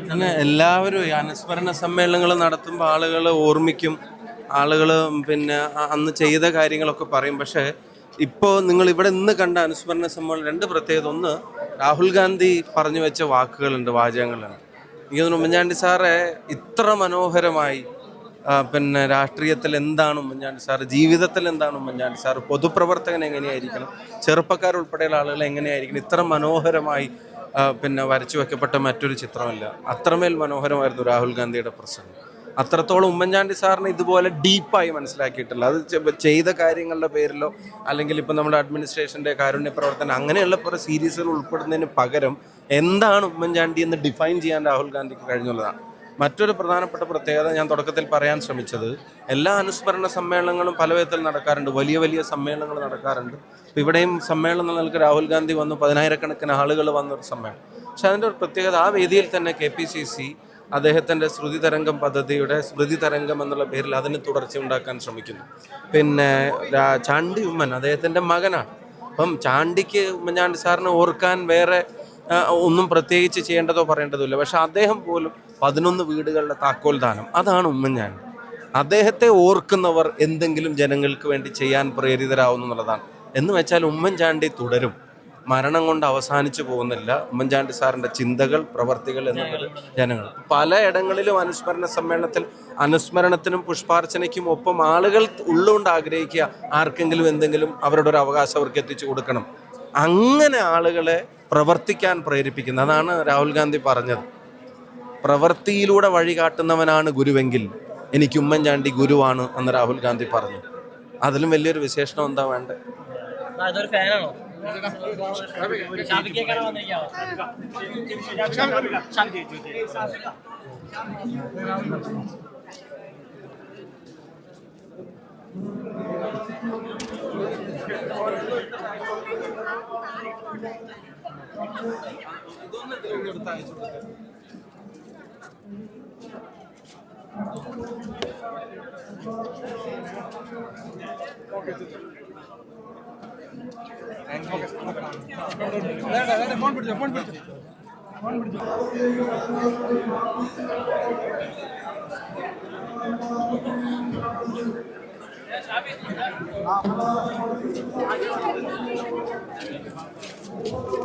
അങ്ങനെ എല്ലാവരും അനുസ്മരണ സമ്മേളനങ്ങൾ നടത്തുമ്പോൾ ആളുകൾ ഓർമ്മിക്കും. ആളുകൾ പിന്നെ അന്ന് ചെയ്ത കാര്യങ്ങളൊക്കെ പറയും. പക്ഷേ ഇപ്പോൾ നിങ്ങൾ ഇവിടെ ഇന്ന് കണ്ട അനുസ്മരണ സമ്മേളനം രണ്ട് പ്രത്യേകത. ഒന്ന് രാഹുൽ ഗാന്ധി പറഞ്ഞു വെച്ച വാക്കുകളുണ്ട് വാചകങ്ങളുണ്ട്. എനിക്ക് തോന്നുന്നു ഉമ്മൻചാണ്ടി സാറെ ഇത്ര മനോഹരമായി പിന്നെ രാഷ്ട്രീയത്തിൽ എന്താണ് ഉമ്മൻചാണ്ടി സാർ ജീവിതത്തിൽ എന്താണ് ഉമ്മൻചാണ്ടി സാർ പൊതുപ്രവർത്തകൻ എങ്ങനെയായിരിക്കണം? ചെറുപ്പക്കാരുൾപ്പെടെയുള്ള ആളുകൾ എങ്ങനെയായിരിക്കണം? ഇത്ര മനോഹരമായി പിന്നെ വരച്ചു വെക്കപ്പെട്ട മറ്റൊരു ചിത്രമല്ല. അത്രമേൽ മനോഹരമായിരുന്നു രാഹുൽ ഗാന്ധിയുടെ പ്രസംഗം. അത്രത്തോളം ഉമ്മൻചാണ്ടി സാറിനെ ഇതുപോലെ ഡീപ്പായി മനസ്സിലാക്കിയിട്ടില്ല. അത് ചെയ്ത കാര്യങ്ങളുടെ പേരിലോ അല്ലെങ്കിൽ ഇപ്പം നമ്മുടെ അഡ്മിനിസ്ട്രേഷന്റെ കാരുണ്യ പ്രവർത്തനം അങ്ങനെയുള്ള കുറേ സീരീസുകൾ ഉൾപ്പെടുന്നതിന് പകരം എന്താണ് ഉമ്മൻചാണ്ടി എന്ന് ഡിഫൈൻ ചെയ്യാൻ രാഹുൽ ഗാന്ധിക്ക് കഴിഞ്ഞുള്ളതാണ്. മറ്റൊരു പ്രധാനപ്പെട്ട പ്രത്യേകത ഞാൻ തുടക്കത്തിൽ പറയാൻ ശ്രമിച്ചത് എല്ലാ അനുസ്മരണ സമ്മേളനങ്ങളും പല വിധത്തിൽ നടക്കാറുണ്ട് വലിയ വലിയ സമ്മേളനങ്ങൾ നടക്കാറുണ്ട്. ഇപ്പം ഇവിടെയും സമ്മേളനം നൽകി രാഹുൽ ഗാന്ധി വന്നു പതിനായിരക്കണക്കിന് ആളുകൾ വന്നൊരു സമ്മേളനം. പക്ഷെ അതിന്റെ ഒരു പ്രത്യേകത ആ വേദിയിൽ തന്നെ കെ പി സി സി അദ്ദേഹത്തിന്റെ ശ്രുതി തരംഗം പദ്ധതിയുടെ സ്മൃതി തരംഗം എന്നുള്ള പേരിൽ അതിന് തുടർച്ച ഉണ്ടാക്കാൻ ശ്രമിക്കുന്നു. പിന്നെ ചാണ്ടി ഉമ്മൻ അദ്ദേഹത്തിന്റെ മകനാണ്. അപ്പം ചാണ്ടിക്ക് ഉമ്മൻചാണ്ടി സാറിനെ ഓർക്കാൻ വേറെ ഒന്നും പ്രത്യേകിച്ച് ചെയ്യേണ്ടതോ പറയേണ്ടതോ പക്ഷെ അദ്ദേഹം പോലും പതിനൊന്ന് വീടുകളുടെ താക്കോൽ ദാനം. അതാണ് ഉമ്മൻചാണ്ടി. അദ്ദേഹത്തെ ഓർക്കുന്നവർ എന്തെങ്കിലും ജനങ്ങൾക്ക് വേണ്ടി ചെയ്യാൻ പ്രേരിതരാകുന്നു എന്നുള്ളതാണ്. എന്ന് വെച്ചാൽ ഉമ്മൻചാണ്ടി തുടരും. മരണം കൊണ്ട് അവസാനിച്ചു പോകുന്നില്ല ഉമ്മൻചാണ്ടി സാറിന്റെ ചിന്തകൾ പ്രവർത്തികൾ എന്നുള്ളത് ജനങ്ങൾ. പലയിടങ്ങളിലും അനുസ്മരണ സമ്മേളനത്തിൽ അനുസ്മരണത്തിനും പുഷ്പാർച്ചനയ്ക്കും ഒപ്പം ആളുകൾ ഉള്ളുകൊണ്ട് ആഗ്രഹിക്കുക ആർക്കെങ്കിലും എന്തെങ്കിലും അവരുടെ ഒരു അവകാശം അവർക്ക് എത്തിച്ചു കൊടുക്കണം. അങ്ങനെ ആളുകളെ പ്രവർത്തിക്കാൻ പ്രേരിപ്പിക്കുന്നത് അതാണ് രാഹുൽ ഗാന്ധി പറഞ്ഞത്. പ്രവൃത്തിയിലൂടെ വഴി കാട്ടുന്നവനാണ് ഗുരുവെങ്കിൽ എനിക്ക് ഉമ്മൻചാണ്ടി ഗുരുവാണ് എന്ന് രാഹുൽ ഗാന്ധി പറഞ്ഞു. അതിലും വലിയൊരു വിശേഷണം എന്താ വേണ്ടത് അതൊരു ഫാനാണോ ഷാഫിക്കേക്കാണ് വന്നിരിക്കാവോ ഷാഫി ഹലോ മക്കളെ അഭിലക്ഷണ അമ്മ ഓ ഞാൻ വീട്ടിൽ വന്നല്ലോ ആ,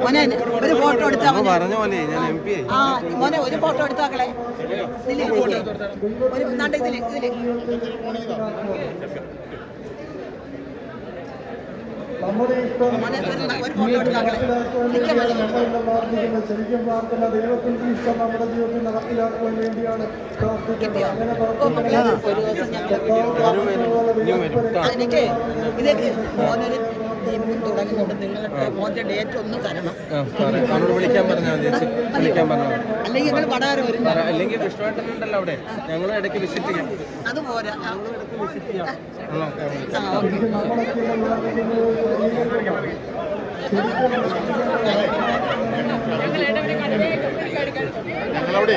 മോനെ ഒരു ഫോട്ടോ എടുത്താ മതി. പറഞ്ഞ പോലെ ഞാൻ എം പി ആയി. ആ മോനെ ഒരു ഫോട്ടോ എടുത്താക്കളെ ഇതിൽ ഇതിൽ. ഒരു നാണ്ട് ഇതിൽ ഇതിൽ. ശരിക്കും പ്രാർത്ഥന ദൈവത്തിന്റെ ഇഷ്ടം നമ്മുടെ ജീവിതത്തിൽ നടപ്പിലാക്കുവാൻ വേണ്ടിയാണ് പ്രാർത്ഥിക്കുന്നത്. അങ്ങനെ ഞങ്ങൾ എനിക്ക് ഇതൊക്കെ. മോനൊരു ടീം തുടങ്ങുന്നുണ്ട് നിങ്ങളുടെ മോന്റെ ഡേറ്റ് ഒന്ന് തരണം അവനോട് വിളിക്കാൻ പറഞ്ഞാൽ ചേച്ചി. വിളിക്കാൻ പറഞ്ഞാൽ മതി. അല്ലെങ്കിൽ നിങ്ങൾ വടകര വരും. അല്ലെങ്കിൽ വിഷ്ണുവേട്ടനുണ്ടല്ലോ അവിടെ. ഞങ്ങൾ ഇടയ്ക്ക് വിസിറ്റ് ചെയ്യാം. അത് പോരാ? ഓക്കേ, വിളിക്കാം. ആ ഓക്കെ. ഞങ്ങളവിടെ